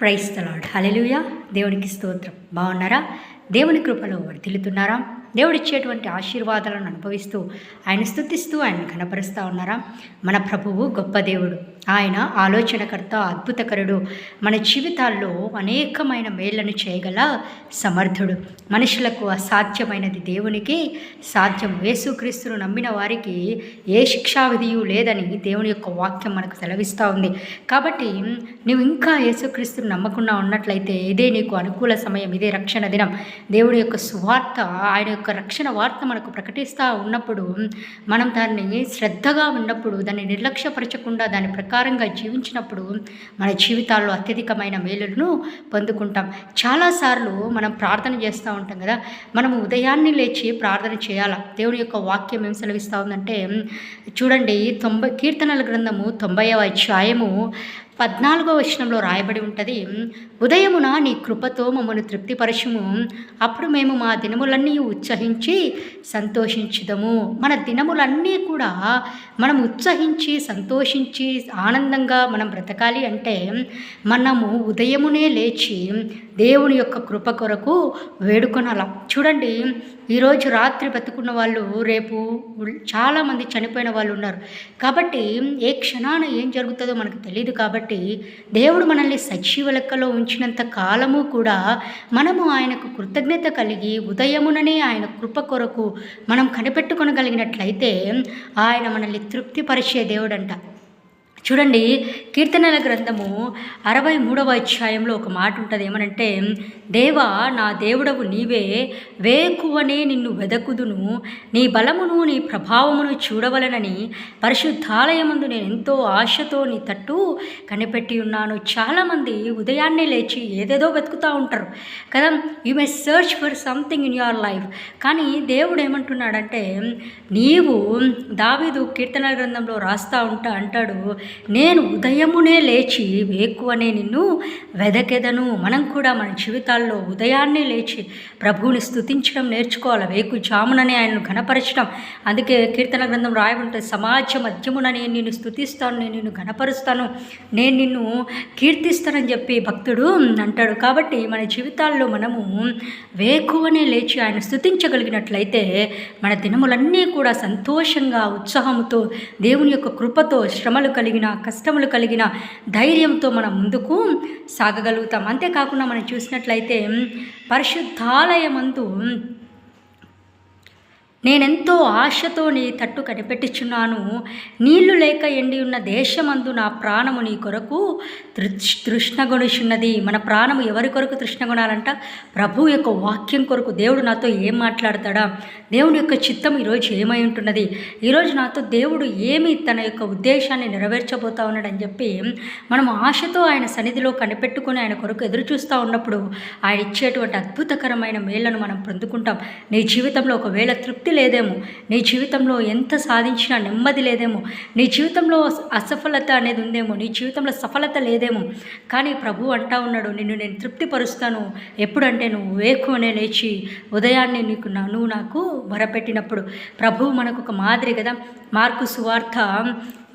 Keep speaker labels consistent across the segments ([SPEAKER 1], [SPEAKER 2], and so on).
[SPEAKER 1] Price తలాడ్ hallelujah దేవునికి స్తోత్రం. బాగున్నారా? దేవుని కృపలో వర్ధిల్లుతున్నారా? దేవుడిచ్చేటువంటి ఆశీర్వాదాలను అనుభవిస్తూ ఆయన స్థుతిస్తూ ఆయన కనపరుస్తూ ఉన్నారా? మన ప్రభువు గొప్ప దేవుడు. ఆయన ఆలోచనకర్త అద్భుతకరుడు. మన జీవితాల్లో అనేకమైన మేళ్ళను చేయగల సమర్థుడు. మనుషులకు అసాధ్యమైనది దేవునికి. సాధ్యం యేసుక్రీస్తును నమ్మిన వారికి ఏ శిక్షావిధియు లేదని దేవుని యొక్క వాక్యం మనకు సెలవిస్తూ ఉంది. కాబట్టి నువ్వు ఇంకా యేసుక్రీస్తును నమ్మకుండా ఉన్నట్లయితే ఇదే నీకు అనుకూల సమయం ఇదే రక్షణ దినం. దేవుడి యొక్క సువార్త ఆయన యొక్క రక్షణ వార్త మనకు ప్రకటిస్తూ ఉన్నప్పుడు మనం దాన్ని శ్రద్ధగా ఉన్నప్పుడు దాన్ని నిర్లక్ష్యపరచకుండా దాని ప్రకారంగా జీవించినప్పుడు మన జీవితాల్లో అత్యధికమైన మేలులను పొందుకుంటాం. చాలాసార్లు మనం ప్రార్థన చేస్తూ ఉంటాం కదా మనం ఉదయాన్నే లేచి ప్రార్థన చేయాలా? దేవుని యొక్క వాక్యం ఏం సెలవిస్తూ ఉందంటే చూడండి తొంభై కీర్తనల గ్రంథము తొంభైవ అధ్యాయము పద్నాలుగో వచనంలో రాయబడి ఉంటుంది ఉదయమున నీ కృపతో మమ్మల్ని తృప్తిపరచుము. అప్పుడు మేము మా దినములన్నీ ఉత్సహించి సంతోషించుదము. మన దినములన్నీ కూడా మనం ఉత్సహించి సంతోషించి ఆనందంగా మనం బ్రతకాలి అంటే మనము ఉదయమునే లేచి దేవుని యొక్క కృప కొరకు వేడుకొనాల. చూడండి ఈరోజు రాత్రి బతుకున్న వాళ్ళు రేపు చాలామంది చనిపోయిన వాళ్ళు ఉన్నారు. కాబట్టి ఏ క్షణాన ఏం జరుగుతుందో మనకు తెలియదు కాబట్టి దేవుడు మనల్ని సజీవ లెక్కలో ఉంచినంత కాలము కూడా మనము ఆయనకు కృతజ్ఞత కలిగి ఉదయముననే ఆయన కృప కొరకు మనం కనిపెట్టుకొనగలిగినట్లయితే ఆయన మనల్ని తృప్తిపరిచే దేవుడంట. చూడండి కీర్తనల గ్రంథము అరవై మూడవ అధ్యాయంలో ఒక మాట ఉంటుంది. ఏమనంటే దేవా నా దేవుడవు నీవే వేకువనే నిన్ను వెదకుదును. నీ బలమును నీ ప్రభావమును చూడవలనని పరిశుద్ధాలయమందు నేను ఎంతో ఆశతో నీ తట్టు కనిపెట్టి ఉన్నాను. చాలామంది ఉదయాన్నే లేచి ఏదేదో వెతుకుతూ ఉంటారు. కదా you may search for something in your life. కానీ దేవుడు ఏమంటున్నాడంటే నీవు దావీదు కీర్తనల గ్రంథంలో రాస్తా ఉంటా అంటాడు. నేను ఉదయమునే లేచి వేకువనే నిన్ను వెదకెదను. మనం కూడా మన జీవితాల్లో ఉదయాన్నే లేచి ప్రభువుని స్థుతించడం నేర్చుకోవాలి? వేకు జామునని ఆయనను ఘనపరచడం. అందుకే కీర్తన గ్రంథం రాయబడుతుంది సమాజ మధ్యమున నేను నిన్ను స్థుతిస్తాను నేను నిన్ను ఘనపరుస్తాను నేను నిన్ను కీర్తిస్తానని చెప్పి భక్తుడు అంటాడు. కాబట్టి మన జీవితాల్లో మనము వేకువనే లేచి ఆయన స్థుతించగలిగినట్లయితే మన దినములన్నీ కూడా సంతోషంగా ఉత్సాహంతో దేవుని యొక్క కృపతో శ్రమలు కలిగి కలిగిన కష్టములు కలిగిన ధైర్యంతో మనం ముందుకు సాగగలుగుతాం. అంతేకాకుండా మనం చూసినట్లయితే పరిశుద్ధాలయమందు నేనెంతో ఆశతో నీ తట్టు కనిపెట్టుచున్నాను. నీళ్ళు లేక ఎండి ఉన్న దేశమందు నా ప్రాణము నీ కొరకు తృష్ తృష్ణగొనుచున్నది. మన ప్రాణము ఎవరి కొరకు తృష్ణగొనాలంట? ప్రభు యొక్క వాక్యం కొరకు దేవుడు నాతో ఏం మాట్లాడతాడా? దేవుని యొక్క చిత్తం ఈరోజు ఏమై ఉంటున్నది? ఈరోజు నాతో దేవుడు ఏమి తన యొక్క ఉద్దేశాన్ని నెరవేర్చబోతా ఉన్నాడని చెప్పి మనం ఆశతో ఆయన సన్నిధిలో కనిపెట్టుకొని ఆయన కొరకు ఎదురు చూస్తూ ఉన్నప్పుడు ఆయన ఇచ్చేటువంటి అద్భుతకరమైన మేళ్ళను మనం పొందుకుంటాం. నీ జీవితంలో ఒకవేళ తృప్తి తృప్తి లేదేమో. నీ జీవితంలో ఎంత సాధించినా నెమ్మది లేదేమో. నీ జీవితంలో అసఫలత అనేది ఉందేమో. నీ జీవితంలో సఫలత లేదేమో. కానీ ప్రభు అంటా ఉన్నాడు నిన్ను నేను తృప్తిపరుస్తాను. ఎప్పుడంటే నువ్వు వేకునే లేచి ఉదయాన్నే నీకు నువ్వు నాకు మొరపెట్టినప్పుడు ప్రభు మనకు ఒక మాదిరి కదా. మార్కు సువార్త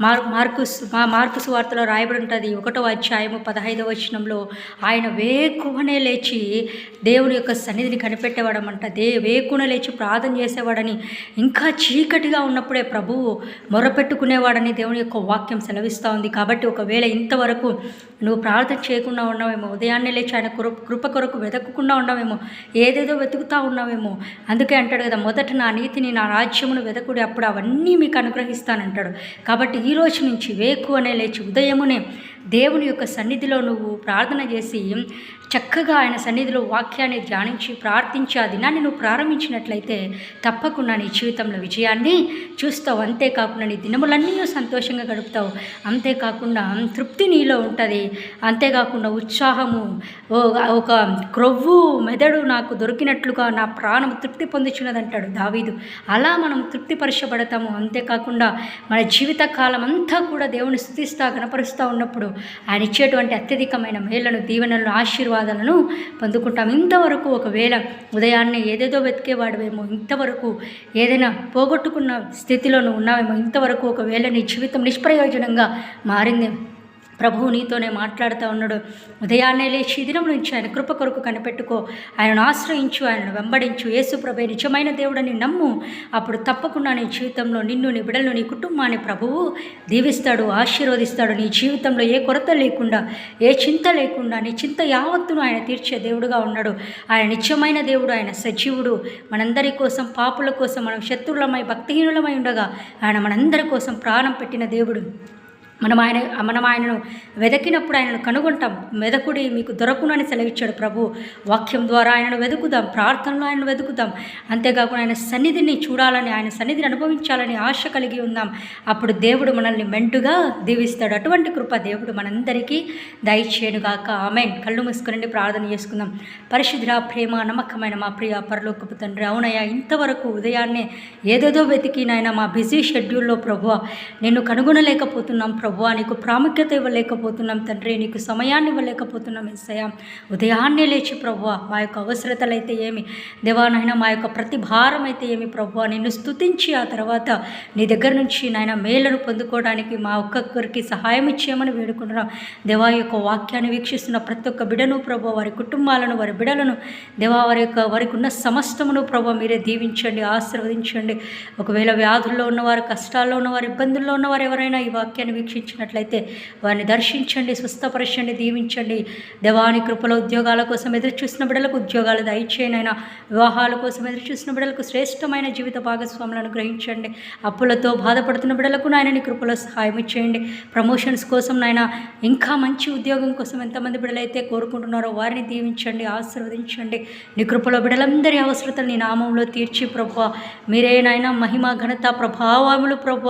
[SPEAKER 1] మార్ మార్కుస్ మా మార్కుస్ వార్తలో రాయబడి ఉంటుంది ఒకటో అధ్యాయము పదహైదవ వచనంలో ఆయన వేకువనే లేచి దేవుని యొక్క సన్నిధిని కనిపెట్టేవాడమంట. దే వేకున లేచి ప్రార్థన చేసేవాడని ఇంకా చీకటిగా ఉన్నప్పుడే ప్రభువు మొరపెట్టుకునేవాడని దేవుని యొక్క వాక్యం సెలవిస్తూ ఉంది. కాబట్టి ఒకవేళ ఇంతవరకు నువ్వు ప్రార్థన చేయకుండా ఉన్నావేమో ఉదయాన్నే లేచి ఆయన కృప కృప కొరకు వెతకకుండా ఉన్నావేమో ఏదేదో వెతుకుతూ ఉన్నావేమో అందుకే అంటాడు కదా మొదట నా నీతిని నా రాజ్యమును వెతకుడి అప్పుడు అవన్నీ మీకు అనుగ్రహిస్తానంటాడు. కాబట్టి ఈ రోజు నుంచి వేకువనే లేచి ఉదయమునే దేవుని యొక్క సన్నిధిలో నువ్వు ప్రార్థన చేసి చక్కగా ఆయన సన్నిధిలో వాక్యాన్ని ధ్యానించి ప్రార్థించి ఆ దినాన్ని నువ్వు ప్రారంభించినట్లయితే తప్పకుండా నీ జీవితంలో విజయాన్ని చూస్తావు. అంతేకాకుండా నీ దినములన్నీ సంతోషంగా గడుపుతావు. అంతేకాకుండా తృప్తి నీలో ఉంటుంది. అంతేకాకుండా ఉత్సాహము ఒక క్రొవ్వు మెదడు నాకు దొరికినట్లుగా నా ప్రాణం తృప్తి పొందుచున్నదంటాడు దావీదు. అలా మనం తృప్తిపరచబడతాము. అంతేకాకుండా మన జీవిత కాలం అంతా కూడా దేవుని స్థుతిస్తా గణపరుస్తూ ఉన్నప్పుడు ఆయన ఇచ్చేటువంటి అత్యధికమైన మేళ్ళను దీవెనలను ఆశీర్వాదాలను పొందుకుంటాం. ఇంతవరకు ఒకవేళ ఉదయాన్నే ఏదేదో వెతికేవాడవేమో ఇంతవరకు ఏదైనా పోగొట్టుకున్న స్థితిలో నువ్వు ఉన్నావేమో ఇంతవరకు ఒకవేళ నీ జీవితం నిష్ప్రయోజనంగా మారింది ప్రభువు నీతోనే మాట్లాడుతూ ఉన్నాడు. ఉదయాన్నే లేచి దినం నుంచి ఆయన కృప కొరకు కనిపెట్టుకో. ఆయనను ఆశ్రయించు ఆయనను వెంబడించు. యేసుప్రభే నిజమైన దేవుడని నమ్ము. అప్పుడు తప్పకుండా నీ జీవితంలో నిన్ను నీ బిడలను నీ కుటుంబాన్ని ప్రభువు దీవిస్తాడు ఆశీర్వదిస్తాడు. నీ జీవితంలో ఏ కొరత లేకుండా ఏ చింత లేకుండా నీ చింత యావత్తును ఆయన తీర్చే దేవుడుగా ఉన్నాడు. ఆయన నిత్యమైన దేవుడు ఆయన సజీవుడు. మనందరి కోసం పాపుల కోసం మనం శత్రువులమై భక్తిహీనులమై ఉండగా ఆయన మనందరి కోసం ప్రాణం పెట్టిన దేవుడు. మనం ఆయన మనం ఆయనను వెదకినప్పుడు ఆయనను కనుగొంటాం. వెదకుడి మీకు దొరకునని సెలవిచ్చాడు ప్రభు. వాక్యం ద్వారా ఆయనను వెతుకుదాం ప్రార్థనలో ఆయనను వెతుకుదాం అంతేకాకుండా ఆయన సన్నిధిని చూడాలని ఆయన సన్నిధిని అనుభవించాలని ఆశ కలిగి ఉందాం అప్పుడు దేవుడు మనల్ని మెంటుగా దీవిస్తాడు. అటువంటి కృప దేవుడు మనందరికీ దయచేయనుగాక. ఆమెన్. కళ్ళు మూసుకునండి ప్రార్థన చేసుకుందాం. పరిశుద్ధ ప్రేమ నమ్మకమైన మా ప్రియ పరలోకపు తండ్రి అవునయ్యా ఇంతవరకు ఉదయాన్నే ఏదేదో వెతికి నాయన మా బిజీ షెడ్యూల్లో ప్రభు నిన్ను కనుగొనలేకపోతున్నాం ప్రభు. ప్రభువ నీకు ప్రాముఖ్యత ఇవ్వలేకపోతున్నాం తండ్రి నీకు సమయాన్ని ఇవ్వలేకపోతున్నాం ఎస్సయ్య ఉదయాన్నే లేచి ప్రభువ మా యొక్క అవసరతలు అయితే ఏమి దేవానైనా మా యొక్క ప్రతి భారం అయితే ఏమి ప్రభువ? నిన్ను స్తుతించి ఆ తర్వాత నీ దగ్గర నుంచి నాయన మేలను పొందుకోవడానికి మా ఒక్కొక్కరికి సహాయం ఇచ్చేయమని వేడుకుంటున్నాం. దేవా యొక్క వాక్యాన్ని వీక్షిస్తున్న ప్రతి ఒక్క బిడను ప్రభు వారి కుటుంబాలను వారి బిడలను దేవా వారి యొక్క వారికి ఉన్న సమస్తమును ప్రభు మీరే దీవించండి ఆశీర్వదించండి. ఒకవేళ వ్యాధుల్లో ఉన్నవారు కష్టాల్లో ఉన్నవారు ఇబ్బందుల్లో ఉన్నవారు ఎవరైనా ఈ వాక్యాన్ని వీక్షించినట్లయితే వారిని దర్శించండి స్వస్థపరచండి దీవించండి. దేవాని కృపలో ఉద్యోగాల కోసం ఎదురు చూసిన బిడ్డలకు ఉద్యోగాలు దయచేయనైనా వివాహాల కోసం ఎదురు చూసిన బిడ్డలకు శ్రేష్టమైన జీవిత భాగస్వాములను గ్రహించండి అప్పులతో బాధపడుతున్న బిడలకు నాయన నీ కృపలో సహాయం ఇచ్చేయండి. ప్రమోషన్స్ కోసం నాయన ఇంకా మంచి ఉద్యోగం కోసం ఎంతమంది బిడలైతే కోరుకుంటున్నారో వారిని దీవించండి ఆశీర్వదించండి. నీ కృపలో బిడలందరి అవసరతలు నీ నామంలో తీర్చి ప్రభు మీరే నాయన మహిమ ఘనత ప్రభావములు ప్రభు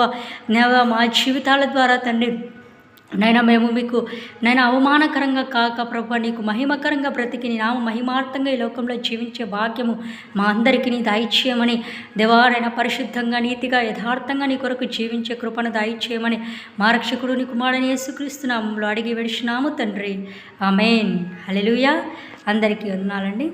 [SPEAKER 1] మా జీవితాల ద్వారా తండ్రి నైనా మేము మీకు నైనా అవమానకరంగా కాక ప్రభు నీకు మహిమకరంగా బ్రతికి నీ నామ మహిమార్థంగా ఈ లోకంలో జీవించే భాగ్యము మా అందరికీ నీ దాయిచ్చేయమని దేవారైన పరిశుద్ధంగా నీతిగా యథార్థంగా నీ కొరకు జీవించే కృపను దాయిచ్చేయమని మా రక్షకుడు నీ కుమారుని యేసుక్రీస్తునామంలో అడిగి విడిచినాము తండ్రి. ఆమెన్. హల్లెలూయా. అందరికీ ఉన్నాలండి